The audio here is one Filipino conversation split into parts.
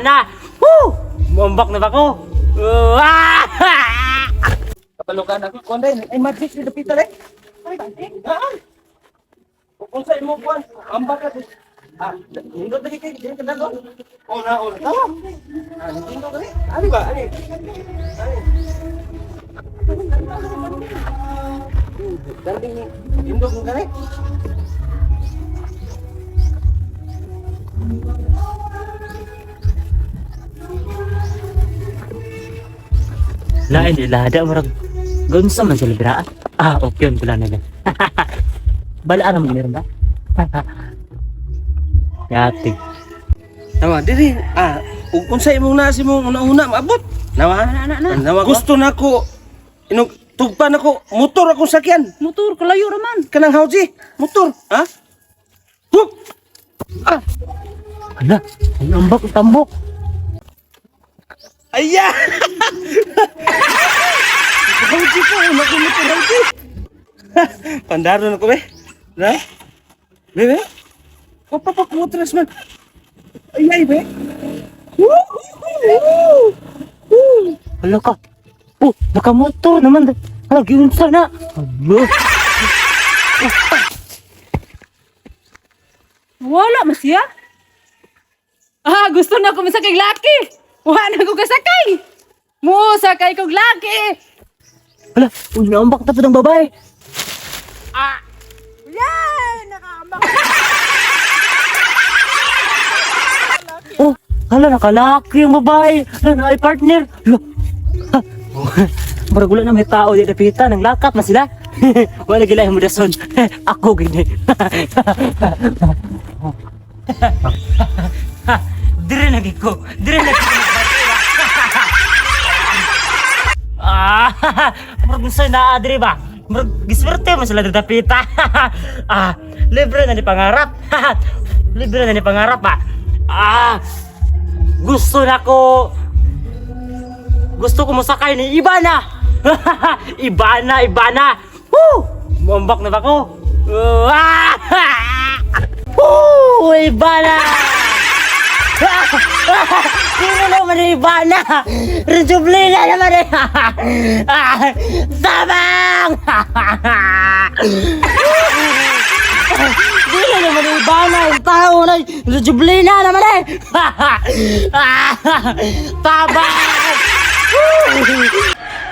Ibana! Woo! Mumbak na ba ko? Uh, ah! Kapalukan ako kuan dai ay magic ni dapita dai. Ay magic. Ha? Kung sa imo kuan, amba ka. Ah, hindi dali kay di ka dalo. Ona ona. Tawa. Ah, hindi ko kani. Ani ba? Ani. Ani. Dali ni. Indo ko kani. Lain di lada murag gunsa man sila biraan. Ah, okay yun pula na yan. Balaan naman meron ba? Yati. Nawa diri. Ah, ug unsa imong nasi mong una-una maabot? Nawa na na na. Gusto nako inug tugpan ako motor ako sakyan. Motor, kalayo raman. Kanang hauji, motor, ha? Hup! Ah, Ala, ang ambak tambok. Aya! hauji ko, naku motor hauji. Pandaro na ko, be. Na? Be, be? O, papak motores man. Ay, ay, be. Woo! Woo! Woo! Ala ka. Oh, nakamotor naman. Ala, giunsa na. Alo. Wala man siya. Ah, gusto na ko masakay laki. Wala na ko kasakay. Mo sakay kog laki. Ala, uy, na po ng babae. Yay! Nakaambak. Oh, hala, nakalaki yung babae. Ala, na ay partner. Ala. Ha. Marag wala na may tao di napita. Nang lakap na sila. wala gila yung mudason. Ako gini. Dire lagi ko. Dire lagi ko. murag gusto na adri ba? Murag giswerte mo sila dapita. ah, libre na ni pangarap. libre na ni pangarap ba? Ah, gusto na ko gusto ko masakay ni Ibana. Ibana, Ibana. Woo! Mumbak na ba ko? Uh, ah! Ibana! Sino naman yung Ibana? Rejublina naman eh! Tabang! Sino naman yung Ibana? Yung tao na Rejublina naman eh! Tabang!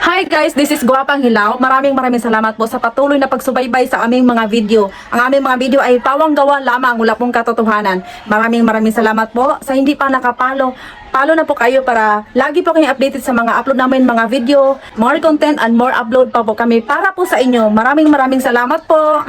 Hi guys, this is Guwapang Hilaw. Maraming maraming salamat po sa patuloy na pagsubaybay sa aming mga video. Ang aming mga video ay pawang gawa lamang, wala pong katotohanan. Maraming maraming salamat po. Sa hindi pa nakapalo, follow na po kayo para lagi po kayong updated sa mga upload namin mga video, more content and more upload pa po kami para po sa inyo. Maraming maraming salamat po.